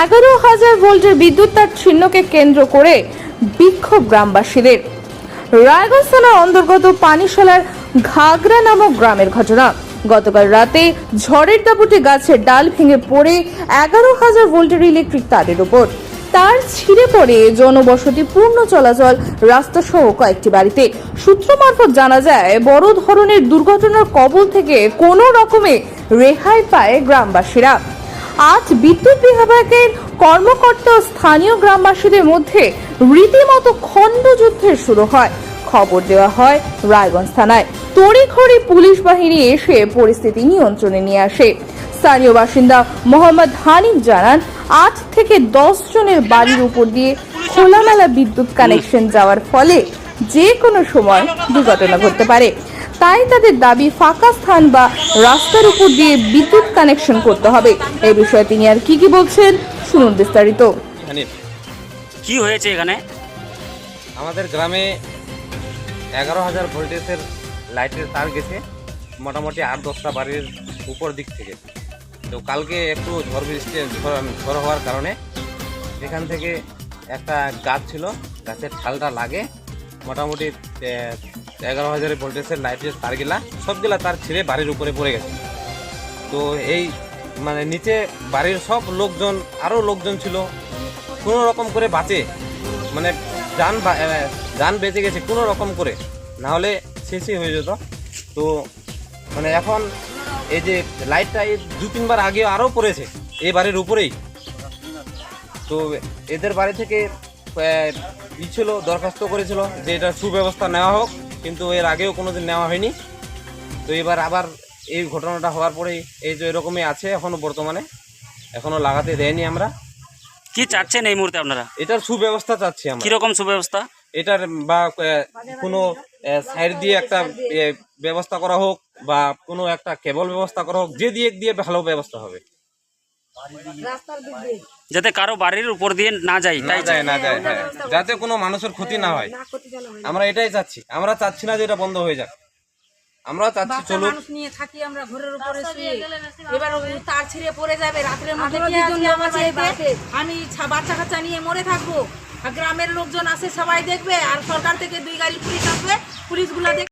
এগারো হাজার ভোল্টের বিদ্যুৎ তার ছিন্নকে কেন্দ্র করে বিক্ষোভ গ্রামবাসীদের। রায়গঞ্জ থানার অন্তর্গত পানিশালার ঘাগরা নামক গ্রামের ঘটনা। গতকাল রাতে ঝড়ের দাপটে গাছের ডাল ভেঙে পড়ে এগারো হাজার ভোল্টের ইলেকট্রিক তারের উপর। তার ছিঁড়ে পড়ে জনবসতি পূর্ণ চলাচল রাস্তা সহ কয়েকটি বাড়িতে। সূত্র মারফত জানা যায়, বড় ধরনের দুর্ঘটনার কবল থেকে কোনো রকমে রেহাই পায় গ্রামবাসীরা। আজ বিদ্যুৎ বিভাগের কর্মকর্তা স্থানীয় গ্রামবাসীদের মধ্যে রীতিমতো খণ্ডযুদ্ধের শুরু হয়। খবর দেওয়া হয় রায়গঞ্জ থানায়। তড়িঘড়ি পুলিশ বাহিনী এসে পরিস্থিতি নিয়ন্ত্রণে নিয়ে আসে। স্থানীয় বাসিন্দা মোহাম্মদ হানিফ জানান, আট থেকে দশ জনের বাড়ির উপর দিয়ে খোলামেলা বিদ্যুৎ কানেকশন যাওয়ার ফলে যে কোনো সময় দুর্ঘটনা ঘটতে পারে। তাই তাদের দাবি ফাঁকা স্থান বা রাস্তার উপর দিয়ে বিদ্যুৎ কানেকশন করতে হবে। এই বিষয়ে তিনি আর কি কি বলছেন শুনুন বিস্তারিত। কি হয়েছে এখানে? আমাদের গ্রামে এগারো হাজার ভোল্টেজের লাইটের তার গেছে মোটামুটি আট দশটা বাড়ির উপর দিক থেকে। তো কালকে একটু ঝড় বৃষ্টি ঝড় ঝড় হওয়ার কারণে এখান থেকে একটা গাছ ছিল গাছের ঠালটা লাগে। মোটামুটি এগারো হাজার ভোল্টেজের লাইটের তারগুলা সবগুলা তার ছিঁড়ে বাড়ির উপরে পড়ে গেছে। তো এই মানে নিচে বাড়ির সব লোকজন আরও লোকজন ছিল। কোনো রকম করে বাঁচে মানে যান যান বেঁচে গেছে কোনো রকম করে। না হলে শেষই হয়ে যেত। তো মানে এখন এই যে লাইটটা এই দু, তিনবার আগে আরও পড়েছে, এই বাড়ির উপরেই। তো এদের বাড়ি থেকে ই ছিল, দরখাস্ত করেছিল যে এটা সুব্যবস্থা নেওয়া হোক। কিন্তু এর আগেও কোনোদিন নেওয়া হয়নি। তো এবার আবার এই ঘটনাটা হওয়ার পরেই এই যে এরকমই আছে এখনও বর্তমানে। এখনও লাগাতে দেয়নি আমরা। কি চাচ্ছেন এই মুহূর্তে আপনারা? এটার সুব্যবস্থা চাচ্ছি আমরা। কীরকম সুব্যবস্থা? এটার বা কোনো সাইড দিয়ে একটা ব্যবস্থা করা হোক বা কোনো একটা কেবল ব্যবস্থা করা হোক যে দিয়ে দিয়ে ভালো ব্যবস্থা হবে। যাতে কারও বাড়ির উপর দিয়ে না যায় না তাই যায় না যায় হ্যাঁ। যাতে কোনো মানুষের ক্ষতি না হয়। আমরা এটাই চাচ্ছি। আমরা চাচ্ছি না যে এটা বন্ধ হয়ে যাক। আমরা চাচ্ছি মানুষ নিয়ে থাকি আমরা ঘরের উপরে শুয়ে। এবার তার ছিঁড়ে পড়ে যাবে রাত্রের মধ্যে আমি ছা- বাচ্চা কাচ্চা নিয়ে মরে থাকব। আর গ্রামের লোকজন আসে সবাই দেখবে আর সরকার থেকে দুই গাড়ি পুলিশ আসবে পুলিশগুলো দেখবে।